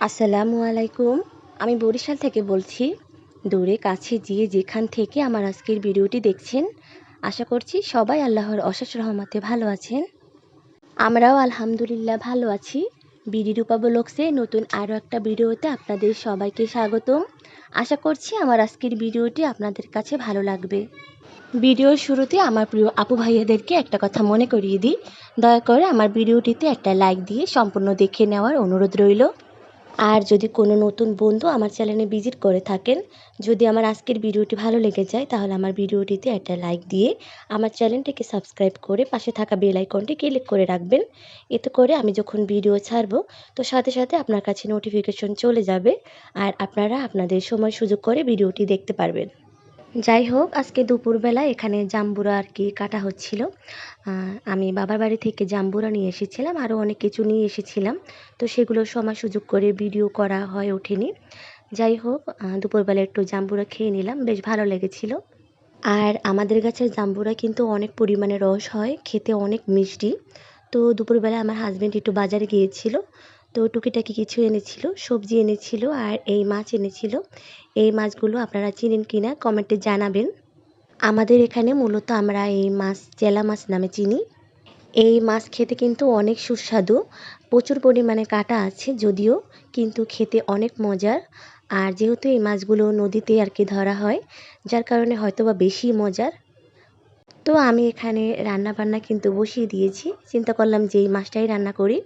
আসসালামু আলাইকুম। আমি বরিশাল থেকে বলছি, দূরে কাছে যে যেখান থেকে আমার আজকের ভিডিওটি দেখছেন, আশা করছি সবাই আল্লাহর অশেষ রহমতে ভালো আছেন। আমরাও আলহামদুলিল্লাহ ভালো আছি। বিডি রূপা ব্লগসে নতুন আরও একটা ভিডিওতে আপনাদের সবাইকে স্বাগতম। আশা করছি আমার আজকের ভিডিওটি আপনাদের কাছে ভালো লাগবে। ভিডিওর শুরুতে আমার প্রিয় আপু ভাইয়াদেরকে একটা কথা মনে করিয়ে দিই। দয়া করে আমার ভিডিওটিতে একটা লাইক দিয়ে সম্পূর্ণ দেখে নেওয়ার অনুরোধ রইল। আর যদি কোনো নতুন বন্ধু আমার চ্যানেলে ভিজিট করে থাকেন, যদি আমার আজকের ভিডিওটি ভালো লেগে যায়, তাহলে আমার ভিডিওটিতে একটা লাইক দিয়ে আমার চ্যানেলটিকে সাবস্ক্রাইব করে পাশে থাকা বেল আইকনটি ক্লিক করে রাখবেন। এতে করে আমি যখন ভিডিও ছাড়বো, তো সাথে সাথে আপনার কাছে নোটিফিকেশন চলে যাবে, আর আপনারা আপনাদের সময় সুযোগ করে ভিডিওটি দেখতে পারবেন। যাই হোক, আজকে দুপুরবেলা এখানে জাম্বুরা আর কি কাটা হচ্ছিল। আমি বাবার বাড়ি থেকে জাম্বুরা নিয়ে এসেছিলাম, আরও অনেক কিছু নিয়ে এসেছিলাম। তো সেগুলো সময় সুযোগ করে ভিডিও করা হয়ে ওঠেনি। যাই হোক দুপুরবেলা একটু জাম্বুরা খেয়ে নিলাম, বেশ ভালো লেগেছিল। আর আমাদের গাছের জাম্বুরা কিন্তু অনেক পরিমাণে রস হয়, খেতে অনেক মিষ্টি। তো দুপুরবেলা আমার হাজব্যান্ড একটু বাজারে গিয়েছিল। তো টুকিটাকি কিছু এনেছিল, সবজি এনেছিল আর এই মাছ এনেছিল। এই মাছগুলো আপনারা চিনেন কিনা কমেন্টে জানাবেন। আমাদের এখানে মূলত আমরা এই মাছ, জেলা মাছ নামে চিনি। এই মাছ খেতে কিন্তু অনেক সুস্বাদু, প্রচুর পরিমাণে কাটা আছে যদিও, কিন্তু খেতে অনেক মজার। আর যেহেতু এই মাছগুলো নদীতে আর কি ধরা হয়, যার কারণে হয়তো বা বেশি মজার। তো আমি এখানে রান্না বান্না কিন্তু বসিয়ে দিয়েছি। চিন্তা করলাম যে এই মাছটাই রান্না করি।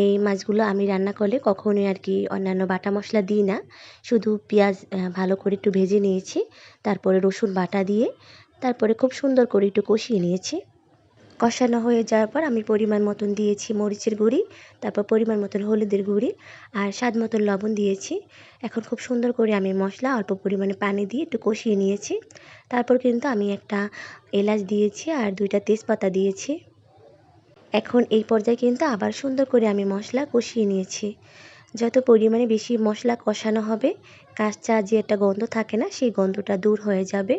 এই মাছগুলো আমি রান্না করলে কখনোই আর কি অন্যান্য বাটা মশলা দিই না। শুধু পেঁয়াজ ভালো করে একটু ভেজে নিয়েছি, তারপরে রসুন বাটা দিয়ে, তারপরে খুব সুন্দর করে একটু কষিয়ে নিয়েছি। কষানো হয়ে যাওয়ার পর আমি পরিমাণ মতন দিয়েছি মরিচের গুঁড়ি, তারপর পরিমাণ মতন হলুদের গুঁড়ি আর স্বাদ মতন লবণ দিয়েছি। এখন খুব সুন্দর করে আমি মশলা অল্প পরিমাণে পানি দিয়ে একটু কষিয়ে নিয়েছি। তারপর কিন্তু আমি একটা এলাচ দিয়েছি আর দুইটা তেজপাতা দিয়েছি। এখন এই পর্যায়ে কিন্তু আবার সুন্দর করে আমি মশলা কষিয়ে নিয়েছি। যত পরিমাণে বেশি মশলা কষানো হবে, কাঁচা যে একটা গন্ধ থাকে না, সেই গন্ধটা দূর হয়ে যাবে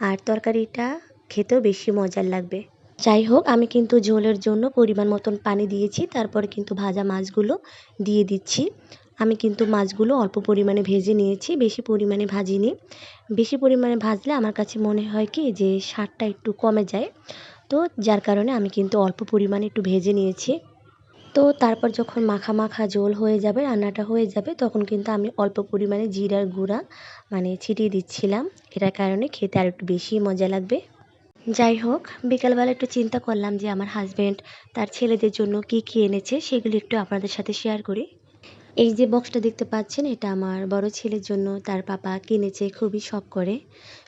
আর তরকারিটা খেতেও বেশি মজার লাগবে। যাই হোক, আমি কিন্তু ঝোলের জন্য পরিমাণ মতন পানি দিয়েছি, তারপর কিন্তু ভাজা মাছগুলো দিয়ে দিচ্ছি। আমি কিন্তু মাছগুলো অল্প পরিমাণে ভেজে নিয়েছি, বেশি পরিমাণে ভাজিনি। বেশি পরিমাণে ভাজলে আমার কাছে মনে হয় কি যে স্বাদটা একটু কমে যায়। তো যার কারণে আমি কিন্তু অল্প পরিমাণে একটু ভেজে নিয়েছি। তো তারপর যখন মাখা মাখা ঝোল হয়ে যাবে, রান্নাটা হয়ে যাবে, তখন কিন্তু আমি অল্প পরিমাণে জিরার গুঁড়া মানে ছিটিয়ে দিচ্ছিলাম। এটার কারণে খেতে আর একটু বেশি মজা লাগবে। যাই হোক, বিকালবেলা একটু চিন্তা করলাম যে আমার হাজব্যান্ড তার ছেলেদের জন্য কী কী এনেছে, সেগুলি একটু আপনাদের সাথে শেয়ার করি। এই যে বক্সটা দেখতে পাচ্ছেন, এটা আমার বড় ছেলের জন্য তার পাপা কিনেছে, খুবই শখ করে।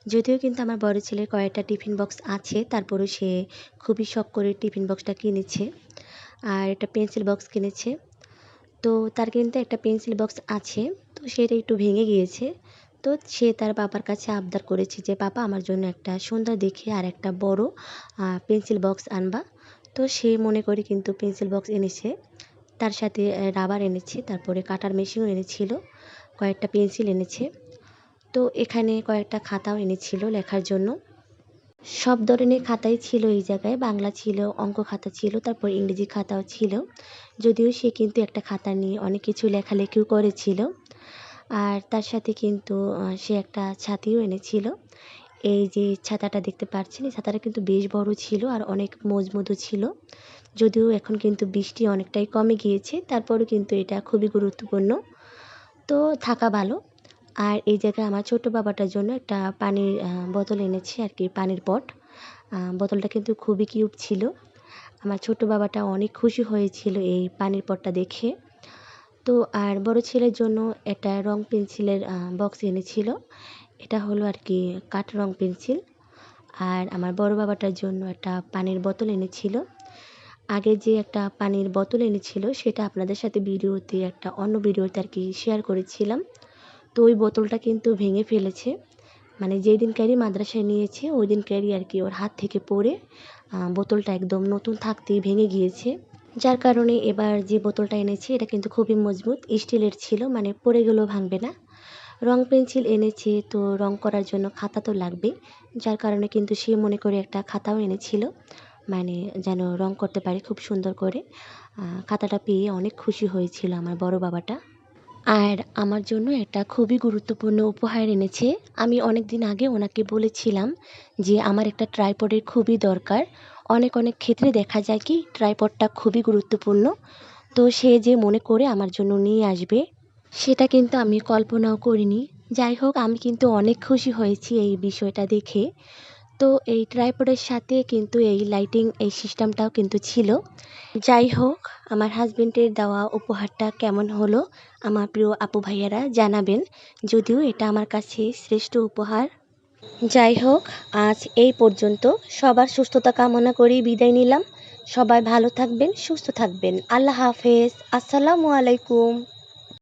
যদিও কিন্তু আমার বড় ছেলের কয়েকটা টিফিন বক্স আছে, তারপরেও সে খুবই শখ করে টিফিন বক্সটা কিনেছে। আর একটা পেন্সিল বক্স কিনেছে। তো তার কিন্তু একটা পেন্সিল বক্স আছে, তো সেটা একটু ভেঙে গিয়েছে। তো সে তার বাবার কাছে আবদার করেছে যে বাবা আমার জন্য একটা সুন্দর দেখে আর একটা বড় পেন্সিল বক্স আনবা। তো সে মনে করে কিন্তু পেন্সিল বক্স এনেছে। তার সাথে রাবার এনেছে, তারপরে কাটার মেশিনও এনেছিল, কয়েকটা পেন্সিল এনেছে। তো এখানে কয়েকটা খাতাও এনেছিল লেখার জন্য। সব ধরনের খাতাই ছিল এই জায়গায়, বাংলা ছিল, অঙ্ক খাতা ছিল, তারপর ইংরেজি খাতাও ছিল। যদিও সে কিন্তু একটা খাতা নিয়ে অনেক কিছু লেখালেখিও করেছিল। আর তার সাথে কিন্তু সে একটা ছাতিও এনেছিল। এই যে ছাতাটা দেখতে পাচ্ছেন, এই ছাতাটা কিন্তু বেশ বড় ছিল আর অনেক মজবুতও ছিল। যদিও এখন কিন্তু বৃষ্টি অনেকটাই কমে গিয়েছে, তারপরেও কিন্তু এটা খুবই গুরুত্বপূর্ণ। তো থাকা ভালো। আর এই জায়গায় আমার ছোট বাবাটার জন্য একটা পানির বোতল এনেছি আর কি, পানির পট। বোতলটা কিন্তু খুবই কিউট ছিল। আমার ছোট বাবাটা অনেক খুশি হয়েছিল এই পানির পটটা দেখে। তো আর বড় ছেলের জন্য একটা রং পেন্সিলের বক্স এনেছিল। এটা হলো আর কি কাঠ রং পেন্সিল। আর আমার বড় বাবাটার জন্য একটা পানির বোতল এনেছিল। আগে যে একটা পানির বোতল এনেছিল, সেটা আপনাদের সাথে ভিডিওতে একটা অন্য ভিডিওতে আর কি শেয়ার করেছিলাম। তো ওই বোতলটা কিন্তু ভেঙে ফেলেছে। মানে যেই দিন ক্যারি মাদ্রাসায় নিয়েছে ওই দিন ক্যারি আর কি ওর হাত থেকে পড়ে বোতলটা একদম নতুন থাকতেই ভেঙে গিয়েছে। যার কারণে এবার যে বোতলটা এনেছি, এটা কিন্তু খুবই মজবুত, স্টিলের ছিল মানে পড়ে গেলেও ভাঙবে না। রং পেন্সিল এনেছে, তো রং করার জন্য খাতা তো লাগবে যার কারণে কিন্তু সে মনে করে একটা খাতাও এনেছিল। মানে যেন রং করতে পারে খুব সুন্দর করে। খাতাটা পেয়ে অনেক খুশি হয়েছিল আমার বড় বাবাটা। আর আমার জন্য একটা খুবই গুরুত্বপূর্ণ উপহার এনেছে। আমি অনেক দিন আগে ওনাকে বলেছিলাম যে আমার একটা ট্রাইপডের খুবই দরকার। অনেক অনেক ক্ষেত্রে দেখা যায় কি ট্রাইপডটা খুবই গুরুত্বপূর্ণ। তো সে যে মনে করে আমার জন্য নিয়ে আসবে, সেটা কিন্তু আমি কল্পনাও করিনি। যাই হোক, আমি কিন্তু অনেক খুশি হয়েছি এই বিষয়টা দেখে। তো এই ট্রাইপডের সাথে কিন্তু এই লাইটিং এই সিস্টেমটাও কিন্তু ছিল। যাই হোক, আমার হাজবেন্ডের দেওয়া উপহারটা কেমন হলো, আমার প্রিয় আপু ভাইয়ারা জানাবেন। যদিও এটা আমার কাছে শ্রেষ্ঠ উপহার। যাই হোক, আজ এই পর্যন্ত। সবার সুস্থতা কামনা করি বিদায় নিলাম। সবাই ভালো থাকবেন, সুস্থ থাকবেন। আল্লাহ হাফেজ। আসসালামু আলাইকুম।